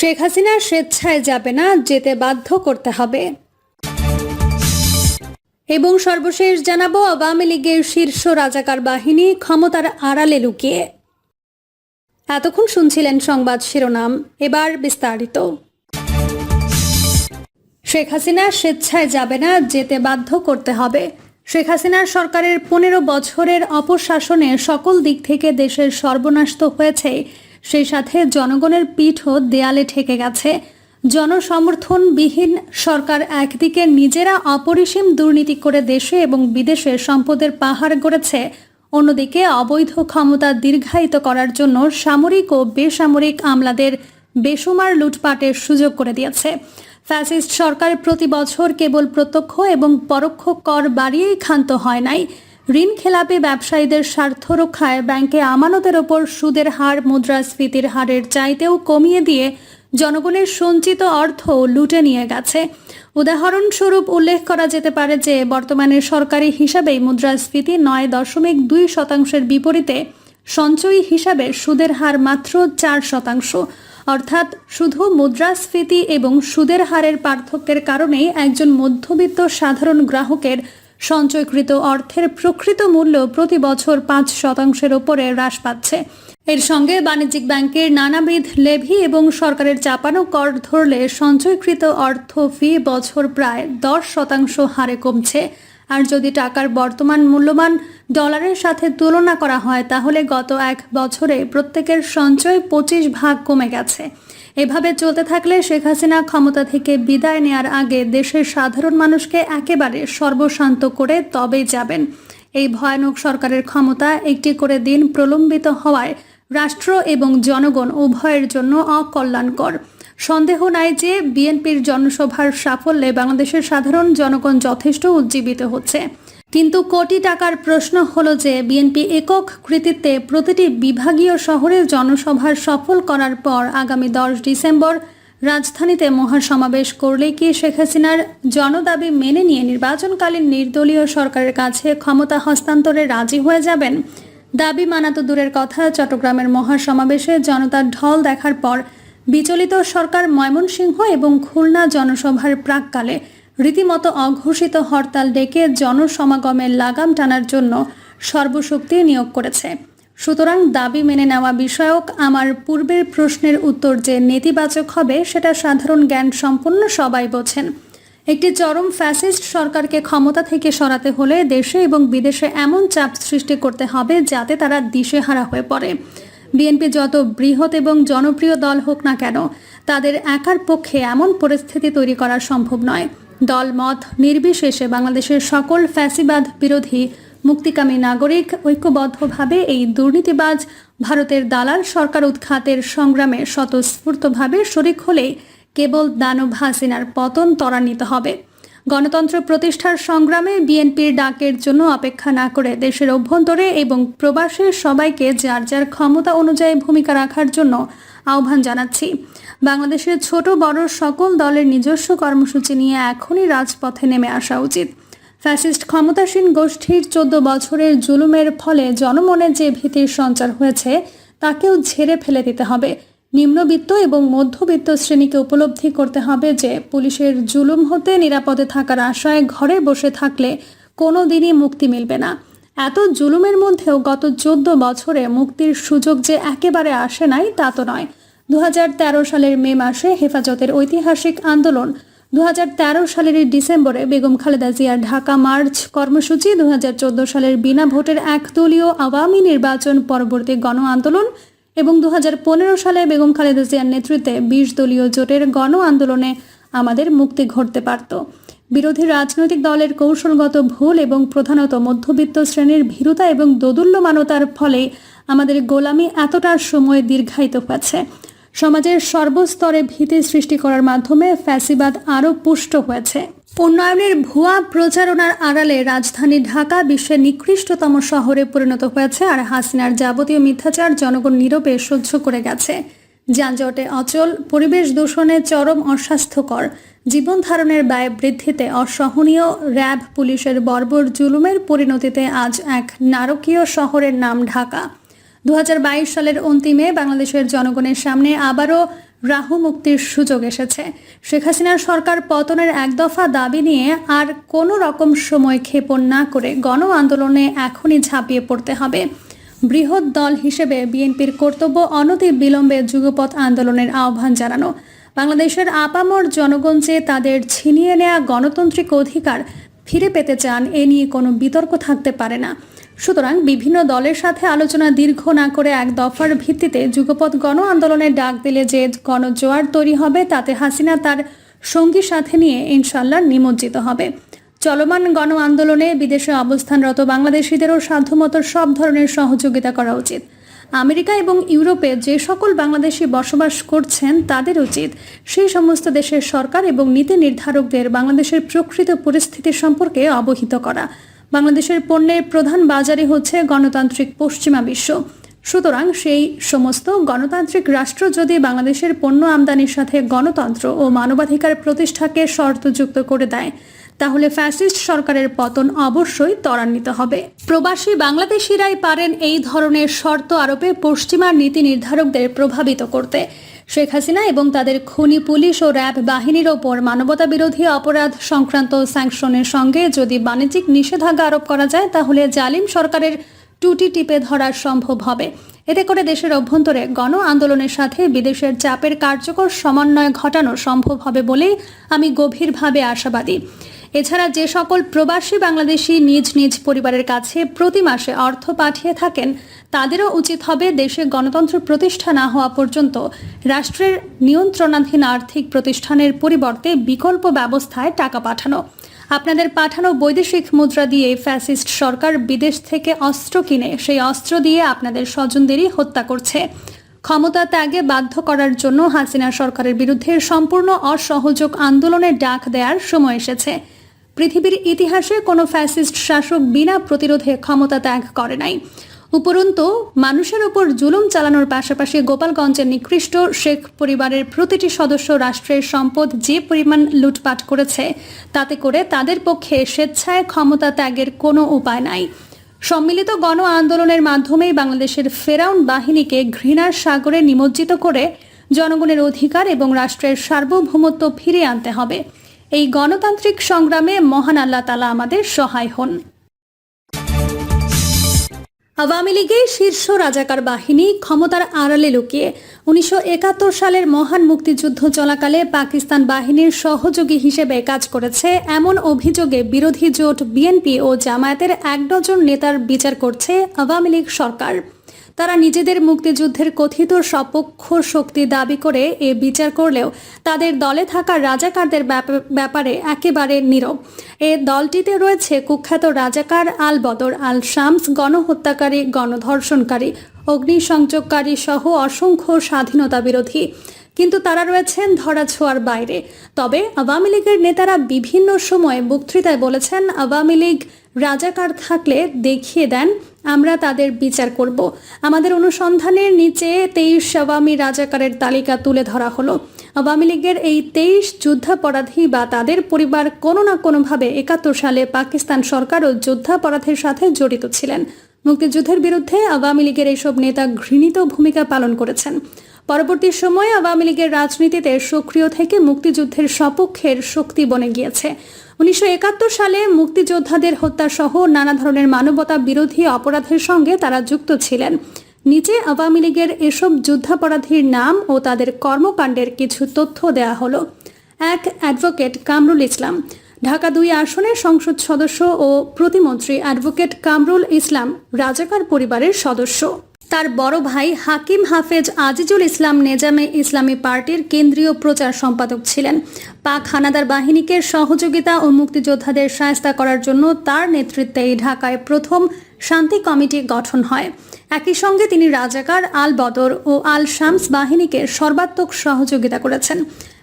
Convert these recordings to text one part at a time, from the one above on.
শেখ হাসিনা স্বেচ্ছায় যাবে না, যেতে বাধ্য করতে হবে। এবং সর্বশেষ জানাব, আওয়ামী লীগের শীর্ষ রাজাকার বাহিনী ক্ষমতার আড়ালে লুকিয়ে। এতক্ষণ শুনছিলেন সংবাদ শিরোনাম, এবার বিস্তারিত। শেখ হাসিনা স্বেচ্ছায় যাবে না, যেতে বাধ্য করতে হবে। শেখ হাসিনার সরকারের পনেরো বছরের অপশাসনে সকল দিক থেকে দেশের সর্বনাশ তো হয়েছে সেই সাথে জনগণের পিঠও দেয়ালে ঠেকে গেছে। জনসমর্থনবিহীন সরকার একদিকে নিজেরা অপরিসীম দুর্নীতি করে দেশে এবং বিদেশে সম্পদের পাহাড় গড়েছে, অন্যদিকে অবৈধ ক্ষমতা দীর্ঘায়িত করার জন্য সামরিক ও বেসামরিক আমলাদের বেসুমার লুটপাটের সুযোগ করে দিয়েছে। ফ্যাসিস্ট সরকার প্রতি বছর কেবল প্রত্যক্ষ এবং পরোক্ষ কর বাড়িয়েই ক্ষান্ত হয় নাই। ঋণ খেলাপি ব্যবসায়ীদের স্বার্থ রক্ষায় ব্যাংকে আমানতের ওপর সুদের হার, মুদ্রাস্ফীতির হারের চাইতেও কমিয়ে দিয়ে জনগণের সঞ্চিত অর্থ লুটে নিয়ে গেছে। উদাহরণস্বরূপ উল্লেখ করা যেতে পারে যে, বর্তমানে সরকারি হিসাবেই মুদ্রাস্ফীতি নয় দশমিক দুই শতাংশের বিপরীতে সঞ্চয়ী হিসাবে সুদের হার মাত্র চার শতাংশ। অর্থাৎ শুধু মুদ্রাস্ফীতি এবং সুদের হারের পার্থক্যের কারণেই একজন মধ্যবিত্ত সাধারণ গ্রাহকের সঞ্চয়কৃত অর্থের প্রকৃত মূল্য প্রতি বছর পাঁচ শতাংশের ওপরে হ্রাস পাচ্ছে। এর সঙ্গে বাণিজ্যিক ব্যাংকের নানাবিধ লেভি এবং সরকারের চাপানো কর ধরলে সঞ্চয়কৃত অর্থ ফি বছর প্রায় দশ শতাংশ হারে কমছে। আর যদি টাকার বর্তমান মূল্যমান ডলারের সাথে তুলনা করা হয়, তাহলে গত এক বছরে প্রত্যেকের সঞ্চয় পঁচিশ ভাগ কমে গেছে। এভাবে চলতে থাকলে শেখ হাসিনা ক্ষমতা থেকে বিদায় নেয়ার আগে দেশের সাধারণ মানুষকে একেবারে সর্বশান্ত করে তবেই যাবেন। এই ভয়ানক সরকারের ক্ষমতা একটি করে দিন প্রলম্বিত হওয়ায় রাষ্ট্র এবং জনগণ উভয়ের জন্য অকল্যাণকর। সন্দেহ নাই যে বিএনপির জনসভার সাফল্যে বাংলাদেশের সাধারণ জনগণ যথেষ্ট উজ্জীবিত হচ্ছে। কিন্তু কোটি টাকার প্রশ্ন হলো যে বিএনপি একক কৃতিত্বে প্রতিটি বিভাগীয় শহরের জনসভার সফল করার পর আগামী দশ ডিসেম্বর রাজধানীতে মহাসমাবেশ করলে কি শেখ হাসিনার জনদাবি মেনে নিয়ে নির্বাচনকালীন নির্দলীয় সরকারের কাছে ক্ষমতা হস্তান্তরে রাজি হয়ে যাবেন? দাবি মানা তো দূরের কথা, চট্টগ্রামের মহাসমাবেশে জনতার ঢল দেখার পর বিচলিত সরকার ময়মনসিংহ এবং খুলনা জনসভার প্রাককালে রীতিমতো অঘোষিত হরতাল ডেকে জনসমাগমের লাগাম টানার জন্য সর্বশক্তি নিয়োগ করেছে। সুতরাং দাবি মেনে নেওয়া বিষয়ক আমার পূর্বের প্রশ্নের উত্তর যে নেতিবাচক হবে সেটা সাধারণ জ্ঞান সম্পন্ন সবাই বোঝেন। একটি চরম ফ্যাসিস্ট সরকারকে ক্ষমতা থেকে সরাতে হলে দেশে এবং বিদেশে এমন চাপ সৃষ্টি করতে হবে যাতে তারা দিশেহারা হয়ে পড়ে। বিএনপি যত বৃহৎ এবং জনপ্রিয় দল হোক না কেন, তাদের একার পক্ষে এমন পরিস্থিতি তৈরি করা সম্ভব নয়। দল মত নির্বিশেষে বাংলাদেশের সকল ফ্যাসিবাদ বিরোধী মুক্তিকামী নাগরিক ঐক্যবদ্ধভাবে এই দুর্নীতিবাজ ভারতের দালাল সরকার উৎখাতের সংগ্রামে স্বতঃস্ফূর্তভাবে শরিক হলেই কেবল দানব হাসিনার পতন ত্বরান্বিত হবে। গণতন্ত্র প্রতিষ্ঠার সংগ্রামে বিএনপির ডাকের জন্য অপেক্ষা না করে দেশের অভ্যন্তরে এবং প্রবাসে সবাইকে যার যার ক্ষমতা অনুযায়ী ভূমিকা রাখার জন্য আহ্বান জানাচ্ছি। বাংলাদেশের ছোট, বড় সকল দলের নিজস্ব কর্মসূচি নিয়ে এখনই রাজপথে নেমে আসা উচিত। ফ্যাসিস্ট ক্ষমতাসীন গোষ্ঠীর চোদ্দ বছরের জুলুমের ফলে জনমনে যে ভীতির সঞ্চার হয়েছে, তাকেও ঝেড়ে ফেলে দিতে হবে। নিম্নবিত্ত এবং মধ্যবিত্ত শ্রেণীকে উপলব্ধি করতে হবে যে, পুলিশের জুলুম হতে নিরাপদে থাকার আশায় ঘরে বসে থাকলে কোনো দিনই মুক্তি মিলবে না। এত জুলুমের মধ্যেও গত চোদ্দ বছরে মুক্তির সুযোগ যে একেবারে আসে নাই, তা তো নয়। দু সালের মে মাসে হেফাজতের ঐতিহাসিক আন্দোলন দু সালের ডিসেম্বরে বেগম খালেদা জিয়ার ঢাকা মার্চ কর্মসূচি, দুহাজার চোদ্দ সালের বিনা ভোটের একদলীয় আওয়ামী নির্বাচন পরবর্তী গণ আন্দোলন এবং দু হাজার পনেরো সালে বেগম খালেদা জিয়ার নেতৃত্বে বিশ দলীয় জোটের গণ আন্দোলনে আমাদের মুক্তি ঘটতে পারত। বিরোধী রাজনৈতিক দলের কৌশলগত ভুল এবং প্রধানত মধ্যবিত্ত শ্রেণির ভীরুতা এবং দোদুল্যমানতার ফলে আমাদের গোলামি এতটা সময় দীর্ঘায়িত হয়েছে। সমাজের সর্বস্তরে ভীতি সৃষ্টি করার মাধ্যমে ফ্যাসিবাদ আরও পুষ্ট হয়েছে। উন্নয়নের ভুয়া প্রচারণার আড়ালে রাজধানী ঢাকা বিশ্বের নিকৃষ্টতম শহরে পরিণত হয়েছে আর হাসিনার যাবতীয় মিথ্যাচার জনগণ নীরবে সহ্য করে গেছে। যানজটে অচল, পরিবেশ দূষণে চরম অস্বাস্থ্যকর। জীবন ধারণের ব্যয় বৃদ্ধিতে অসহনীয় র্যাব পুলিশের বর্বর জুলুমের পরিণতিতে আজ এক নারকীয় শহরের নাম ঢাকা। দুহাজার বাইশ সালের অন্তিমে বাংলাদেশের জনগণের সামনে আবারও রাহু মুক্তির সুযোগ এসেছে। শেখ হাসিনার সরকার পতনের এক দফা দাবি নিয়ে আর কোনো রকম সময় ক্ষেপণ না করে গণ আন্দোলনে এখনই ঝাঁপিয়ে পড়তে হবে। বৃহৎ দল হিসেবে বিএনপির কর্তব্য অনতি বিলম্বে যুগপথ আন্দোলনের আহ্বান জানানো। বাংলাদেশের আপামর জনগণ যে তাদের ছিনিয়ে নেওয়া গণতান্ত্রিক অধিকার ফিরে পেতে চান, এ নিয়ে কোনো বিতর্ক থাকতে পারে না। সুতরাং বিভিন্ন দলের সাথে আলোচনা দীর্ঘ না করে এক দফার ভিত্তিতে যুগপথ গণ আন্দোলনের ডাক দিলে যে গণজোয়ার তৈরি হবে, তাতে হাসিনা তার সঙ্গী সাথে নিয়ে ইনশাল্লাহ নিমজ্জিত হবে। চলমান গণ আন্দোলনে বিদেশে অবস্থানরত বাংলাদেশিদেরও সাধ্যমতো সব ধরনের সহযোগিতা করা উচিত। আমেরিকা এবং ইউরোপে যে সকল বাংলাদেশি বসবাস করছেন তাদের উচিত সেই সমস্ত দেশের সরকার এবং নীতি নির্ধারকদের বাংলাদেশের প্রকৃত পরিস্থিতি সম্পর্কে অবহিত করা। বাংলাদেশের পণ্যের প্রধান বাজারই হচ্ছে গণতান্ত্রিক পশ্চিমা বিশ্ব। সুতরাং সেই সমস্ত গণতান্ত্রিক রাষ্ট্র যদি বাংলাদেশের পণ্য আমদানির সাথে গণতন্ত্র ও মানবাধিকার প্রতিষ্ঠাকে শর্তযুক্ত করে দেয় তাহলে ফ্যাসিস্ট সরকারের পতন অবশ্যই ত্বরান্বিত হবে। প্রবাসী বাংলাদেশিরাই পারেন এই ধরনের শর্ত আরোপে পশ্চিমা নীতি নির্ধারকদের প্রভাবিত করতে। শেখ হাসিনা এবং তাদের খনি পুলিশ ও র্যাব বাহিনীর ওপর মানবতা বিরোধী অপরাধ সংক্রান্ত স্যাংশনের সঙ্গে যদি বাণিজ্যিক নিষেধাজ্ঞা আরোপ করা যায়, তাহলে জালিম সরকারের টুটি টিপে ধরা সম্ভব হবে। এতে করে দেশের অভ্যন্তরে গণ আন্দোলনের সাথে বিদেশের চাপের কার্যকর সমন্বয় ঘটানো সম্ভব হবে বলেই আমি গভীরভাবে আশাবাদী। এছাড়া যে সকল প্রবাসী বাংলাদেশি নিজ নিজ পরিবারের কাছে প্রতি মাসে অর্থ পাঠিয়ে থাকেন, তাদেরও উচিত হবে দেশে গণতন্ত্র প্রতিষ্ঠা না হওয়া পর্যন্ত রাষ্ট্রের নিয়ন্ত্রণাধীন আর্থিক প্রতিষ্ঠানের পরিবর্তে বিকল্প ব্যবস্থায় টাকা পাঠানো। আপনাদের পাঠানো বৈদেশিক মুদ্রা দিয়ে ফ্যাসিস্ট সরকার বিদেশ থেকে অস্ত্র কিনে, সেই অস্ত্র দিয়ে আপনাদের স্বজনদেরই হত্যা করছে। ক্ষমতা ত্যাগে বাধ্য করার জন্য হাসিনা সরকারের বিরুদ্ধে সম্পূর্ণ অসহযোগ আন্দোলনের ডাক দেওয়ার সময় এসেছে। পৃথিবীর ইতিহাসে কোনো ফ্যাসিস্ট শাসক বিনা প্রতিরোধে ক্ষমতা ত্যাগ করে নাই। উপরন্তু, মানুষের উপর জুলুম চালানোর পাশাপাশি গোপালগঞ্জের নিকৃষ্ট শেখ পরিবারের প্রতিটি সদস্য রাষ্ট্রের সম্পদ যে পরিমাণ লুটপাট করেছে, তাতে করে তাদের পক্ষে স্বেচ্ছায় ক্ষমতা ত্যাগের কোনো উপায় নাই। সম্মিলিত গণ আন্দোলনের মাধ্যমেই বাংলাদেশের ফেরাউন বাহিনীকে ঘৃণার সাগরে নিমজ্জিত করে জনগণের অধিকার এবং রাষ্ট্রের সার্বভৌমত্ব ফিরিয়ে আনতে হবে। এই গণতান্ত্রিক সংগ্রামে মহান আল্লাহ তালা আমাদের সহায় হন। আওয়ামী লীগের শীর্ষ রাজাকার বাহিনী ক্ষমতার আড়ালে লুকিয়ে উনিশশো একাত্তর সালের মহান মুক্তিযুদ্ধ চলাকালে পাকিস্তান বাহিনীর সহযোগী হিসেবে কাজ করেছে এমন অভিযোগে বিরোধী জোট বিএনপি ও জামায়াতের এক ডজন নেতার বিচার করছে আওয়ামী লীগ সরকার। তারা নিজেদের মুক্তিযুদ্ধের কথিত সপক্ষ শক্তি দাবি করে এ বিচার করলেও তাদের দলে থাকা রাজাকারদের ব্যাপ- ব্যাপারে একেবারে নীরব। এ দলটিতে রয়েছে কুখ্যাত রাজাকার আল বদর আল শামস গণহত্যাকারী, গণধর্ষণকারী, অগ্নিসংযোগকারী সহ অসংখ্য স্বাধীনতা বিরোধী। কিন্তু তারা রয়েছেন ধরাছোঁয়ার বাইরে। তবে আওয়ামী লীগের নেতারা বিভিন্ন সময়ে বক্তৃতায় বলেছেন, আওয়ামী লীগ রাজাকার থাকলে দেখিয়ে দেন আমরা তাদের বিচার করব। আমাদের অনুসন্ধানের নিচে তেইশ আওয়ামী রাজাকারের তালিকা তুলে ধরা হলো। আওয়ামী লীগের এই তেইশ যুদ্ধাপরাধী বা তাদের পরিবার কোনো না কোনোভাবে একাত্তর সালে পাকিস্তান সরকারও যুদ্ধাপরাধের সাথে জড়িত ছিলেন। মুক্তিযুদ্ধের বিরুদ্ধে আওয়ামী লীগের এইসব নেতা ঘৃণিত ভূমিকা পালন করেছেন। পরবর্তী সময়ে আওয়ামী লীগের রাজনীতিতে সক্রিয় থেকে মুক্তিযুদ্ধের সপক্ষের শক্তি বনে গিয়েছে। উনিশশো একাত্তর সালে মুক্তিযোদ্ধাদের হত্যা সহ নানা ধরনের মানবতা বিরোধী অপরাধের সঙ্গে তারা যুক্ত ছিলেন। নিচে আওয়ামী লীগের এসব যুদ্ধাপরাধীর নাম ও তাদের কর্মকাণ্ডের কিছু তথ্য দেয়া হলো। এক অ্যাডভোকেট কামরুল ইসলাম। ঢাকা দুই আসনের সংসদ সদস্য ও প্রতিমন্ত্রী অ্যাডভোকেট কামরুল ইসলাম রাজাকার পরিবারের সদস্য। তার বড় ভাই হাকিম হাফেজ আজিজুল ইসলাম নেজামে ইসলামী পার্টির কেন্দ্রীয় প্রচার সম্পাদক ছিলেন। পাক হানাদার বাহিনীকে সহযোগিতা ও মুক্তিযোদ্ধাদের সায়স্তা করার জন্য তার নেতৃত্বে এই ঢাকায় প্রথম শান্তি কমিটি গঠন হয়। একই সঙ্গে তিনি রাজাকার আল বদর ও আল শামস বাহিনীকে সর্বাত্মক সহযোগিতা করেছেন।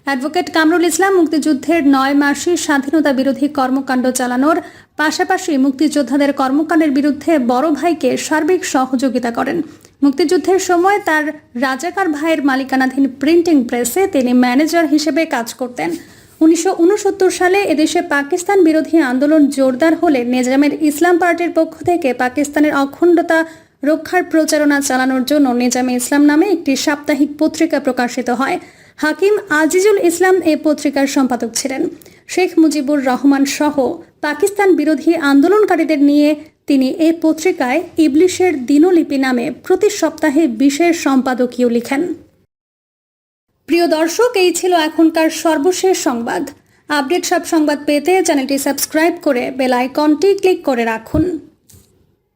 অ্যাডভোকেট কামরুল ইসলাম মুক্তিযুদ্ধের নয় মাসে স্বাধীনতা বিরোধী কর্মকাণ্ড চালানোর পাশাপাশি মুক্তিযোদ্ধাদের কর্মকাণ্ডের বিরুদ্ধে বড় ভাইকে সার্বিক সহযোগিতা করেন। মুক্তিযুদ্ধের সময় তার রাজাকার ভাইয়ের মালিকানাধীন প্রিন্টিং প্রেসে তিনি ম্যানেজার হিসেবে কাজ করতেন। উনিশশো উনসত্তর সালে এদেশে পাকিস্তান বিরোধী আন্দোলন জোরদার হলে নেজামের ইসলাম পার্টির পক্ষ থেকে পাকিস্তানের অখণ্ডতা রক্ষার প্রচারণা চালানোর জন্য নেজামে ইসলাম নামে একটি সাপ্তাহিক পত্রিকা প্রকাশিত হয়। হাকিম আজিজুল ইসলাম এ পত্রিকার সম্পাদক ছিলেন। শেখ মুজিবুর রহমান সহ পাকিস্তান বিরোধী আন্দোলনকারীদের নিয়ে তিনি এ পত্রিকায় ইবলিশের দিনলিপি নামে প্রতি সপ্তাহে বিশেষ সম্পাদকীয় লিখেন। প্রিয় দর্শক, এই ছিল এখনকার সর্বশেষ সংবাদ। আপডেট সব সংবাদ পেতে চ্যানেলটি সাবস্ক্রাইব করে বেল আইকনটি ক্লিক করে রাখুন।